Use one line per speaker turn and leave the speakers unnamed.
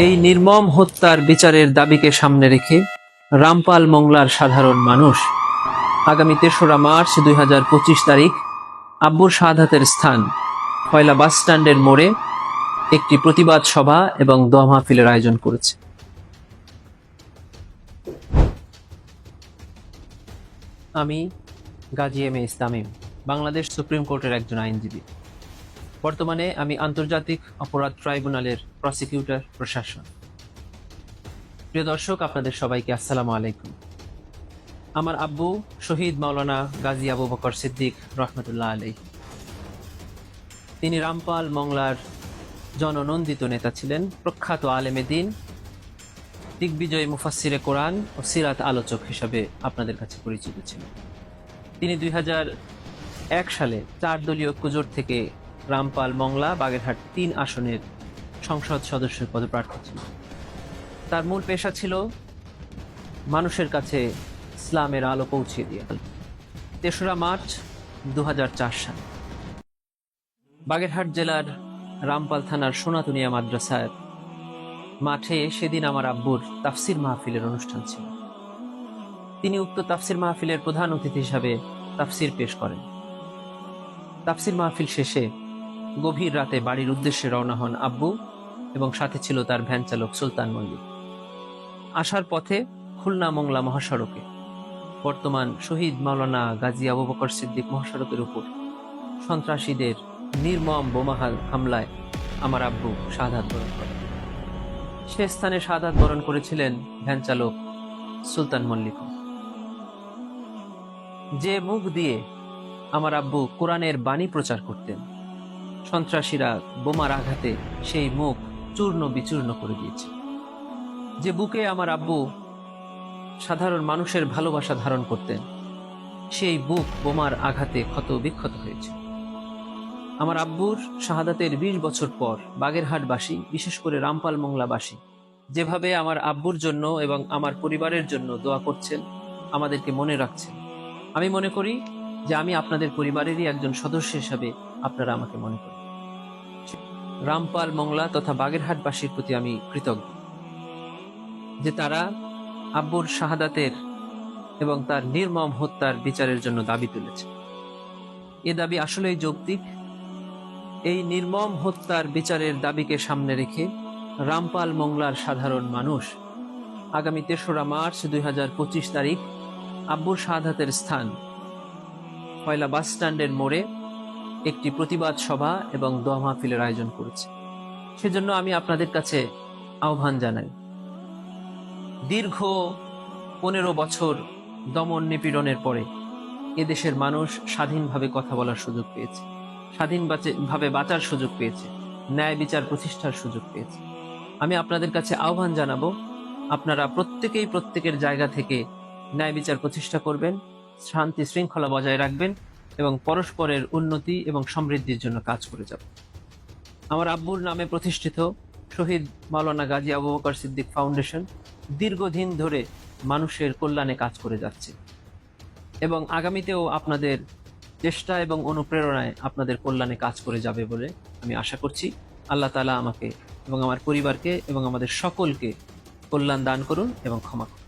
এই নির্মম হত্যার বিচারের দাবিকে সামনে রেখে রামপাল মংলার সাধারণ মানুষ আগামী তেসরা মার্চ দুই হাজার পঁচিশ তারিখ আব্বুর শাহাদাতের স্থান কয়লা বাস স্ট্যান্ডের মোড়ে একটি প্রতিবাদ সভা এবং দোয়া মাহফিলের আয়োজন করেছে। আমি গাজী এম এ ইসলামিম বাংলাদেশ সুপ্রিম কোর্টের একজন আইনজীবী। বর্তমানে আমি আন্তর্জাতিক অপরাধ ট্রাইব্যুনালের প্রসিকিউটর প্রশাসন প্রিয় দর্শক, আপনাদের সবাইকে আসসালামু আলাইকুম। আমার আব্বু শহীদ মাওলানা গাজী আবু বকর সিদ্দিক রহমতুল্লাহ আলাই তিনি রামপাল মংলার জননন্দিত নেতা ছিলেন, প্রখ্যাত আলেমে দিন, দিগ্বিজয় মুফাসিরে কোরআন ও সিরাত আলোচক হিসাবে আপনাদের কাছে পরিচিত ছিলেন। তিনি দুই এক সালে চার দলীয় ঐক্যজোট থেকে রামপাল মংলা, বাগেরহাট তিন আসনের সংসদ সদস্যের পদপ্রার্থী ছিলেন তার মূল পেশা ছিল মানুষের কাছে ইসলামের আলো পৌঁছে দিয়ে। তেসরা মার্চ দুহাজার চার সাল। বাগেরহাট জেলার রামপাল থানার সোনাতুনিয়া মাদ্রাসার মাঠে সেদিন আমার আব্বুর তাফসির মাহফিলের অনুষ্ঠান ছিল। তিনি উক্ত তাফসির মাহফিলের প্রধান অতিথি হিসাবে তাফসির পেশ করেন। তাফসির মাহফিল শেষে গভীর রাতে বাড়ির উদ্দেশ্যে রওনা হন আব্বু এবং সাথে ছিল তার ভ্যান চালক সুলতান মল্লিক। আসার পথে খুলনা মংলা মহাসড়কে, বর্তমান শহীদ মাওলানা গাজী আবু বকর সিদ্দিক মহাসড়কের উপর সন্ত্রাসীদের নির্মম বোমাহাল হামলায় আমার আব্বু শাহাদাত বরণ করেন। সে স্থানে শাহাদাত বরণ করেছিলেন ভ্যান চালক সুলতান মল্লিক। যে মুখ দিয়ে আমার আব্বু কোরআনের বাণী প্রচার করতেন সন্ত্রাসীরা বোমার আঘাতে সেই মুখ চূর্ণ বিচূর্ণ করে দিয়েছে। যে বুকে আমার আব্বু সাধারণ মানুষের ভালোবাসা ধারণ করতেন, সেই বুক বোমার আঘাতে ক্ষত বিক্ষত হয়েছে। আমার আব্বুর শাহাদাতের বিশ বছর পর বাগেরহাটবাসী, বিশেষ করে রামপাল মংলাবাসী, যেভাবে আমার আব্বুর জন্য এবং আমার পরিবারের জন্য দোয়া করছেন, আমাদেরকে মনে রাখছেন। আমি মনে করি যে আমি আপনাদের পরিবারেরই একজন সদস্য হিসাবে আপনারা আমাকে মনে করেন। রামপাল, মংলা তথা বাগেরহাটবাসীর প্রতি আমি কৃতজ্ঞ যে তারা আব্বুর শাহাদাতের এবং তার নির্মম হত্যার বিচারের জন্য দাবি তুলেছে। এ দাবি আসলেই যৌক্তিক। এই নির্মম হত্যার বিচারের দাবিকে সামনে রেখে রামপাল, মংলার সাধারণ মানুষ আগামী তেসরা মার্চ দুই হাজার পঁচিশ তারিখ আব্বুর শাহাদাতের স্থান কয়লা বাস স্ট্যান্ডের মোড়ে একটি প্রতিবাদ সভা এবং দোয়া মাহফিলের আয়োজন করেছে। সেজন্য আমি আপনাদের কাছে আহ্বান জানাই। দীর্ঘ পনেরো বছর দমন নিপীড়নের পরে এদেশের মানুষ স্বাধীনভাবে কথা বলার সুযোগ পেয়েছে। স্বাধীনভাবে বাঁচার সুযোগ পেয়েছে। ন্যায় বিচার প্রতিষ্ঠার সুযোগ পেয়েছে। আমি আপনাদের কাছে আহ্বান জানাব, আপনারা প্রত্যেকেই প্রত্যেকের জায়গা থেকে ন্যায় বিচার প্রতিষ্ঠা করবেন, শান্তি শৃঙ্খলা বজায় রাখবেন এবং পরস্পরের উন্নতি এবং সমৃদ্ধির জন্য কাজ করে যাবেন আমার আব্বুর নামে প্রতিষ্ঠিত শহীদ মাওলানা গাজী আবু বকর সিদ্দিক ফাউন্ডেশন দীর্ঘদিন ধরে মানুষের কল্যাণে কাজ করে যাচ্ছে। এবং আগামীতেও আপনাদের চেষ্টা এবং অনুপ্রেরণায় আপনাদের কল্যাণে কাজ করে যাবে বলে আমি আশা করছি। আল্লাহ তালা আমাকে এবং আমার পরিবারকে এবং আমাদের সকলকে কল্যাণ দান করুন এবং ক্ষমা করুন।